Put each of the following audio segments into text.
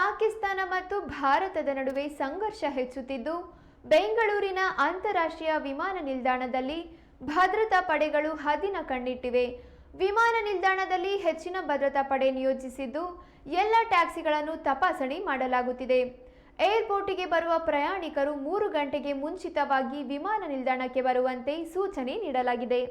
ಪಾಕಿಸ್ತಾನ ಮತ್ತು ಭಾರತದ ನಡುವೆ ಸಂಘರ್ಷ ಹೆಚ್ಚುತ್ತಿದ್ದು, ಬೆಂಗಳೂರಿನ ಅಂತಾರಾಷ್ಟ್ರೀಯ ವಿಮಾನ ನಿಲ್ದಾಣದಲ್ಲಿ ಭದ್ರತಾ ಪಡೆಗಳು ಹದಿನ ಕಣ್ಣಿಟ್ಟಿವೆ. ವಿಮಾನ ನಿಲ್ದಾಣದಲ್ಲಿ ಹೆಚ್ಚಿನ ಭದ್ರತಾ ಪಡೆ ನಿಯೋಜಿಸಿದ್ದು, ಎಲ್ಲ ಟ್ಯಾಕ್ಸಿಗಳನ್ನು ತಪಾಸಣೆ ಮಾಡಲಾಗುತ್ತಿದೆ. ಏರ್ಪೋರ್ಟಿಗೆ ಬರುವ ಪ್ರಯಾಣಿಕರು ಮೂರು ಗಂಟೆಗೆ ಮುಂಚಿತವಾಗಿ ವಿಮಾನ ನಿಲ್ದಾಣಕ್ಕೆ ಬರುವಂತೆ ಸೂಚನೆ ನೀಡಲಾಗಿದೆ.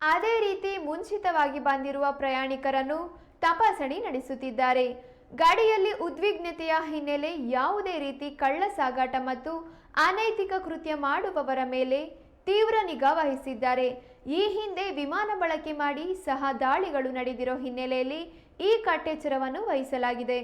ಅದೇ ರೀತಿ ಮುಂಚಿತವಾಗಿ ಬಂದಿರುವ ಪ್ರಯಾಣಿಕರನ್ನು ತಪಾಸಣೆ ನಡೆಸುತ್ತಿದ್ದಾರೆ. ಗಾಡಿಯಲ್ಲಿ ಉದ್ವಿಗ್ನತೆಯ ಹಿನ್ನೆಲೆ ಯಾವುದೇ ರೀತಿ ಕಳ್ಳ ಸಾಗಾಟ ಮತ್ತು ಅನೈತಿಕ ಕೃತ್ಯ ಮಾಡುವವರ ಮೇಲೆ ತೀವ್ರ ನಿಗಾ ವಹಿಸಿದ್ದಾರೆ. ಈ ಹಿಂದೆ ವಿಮಾನ ಬಳಕೆ ಮಾಡಿ ಸಹ ದಾಳಿಗಳು ನಡೆದಿರೋ ಹಿನ್ನೆಲೆಯಲ್ಲಿ ಈ ಕಟ್ಟೆಚ್ಚರವನ್ನು ವಹಿಸಲಾಗಿದೆ.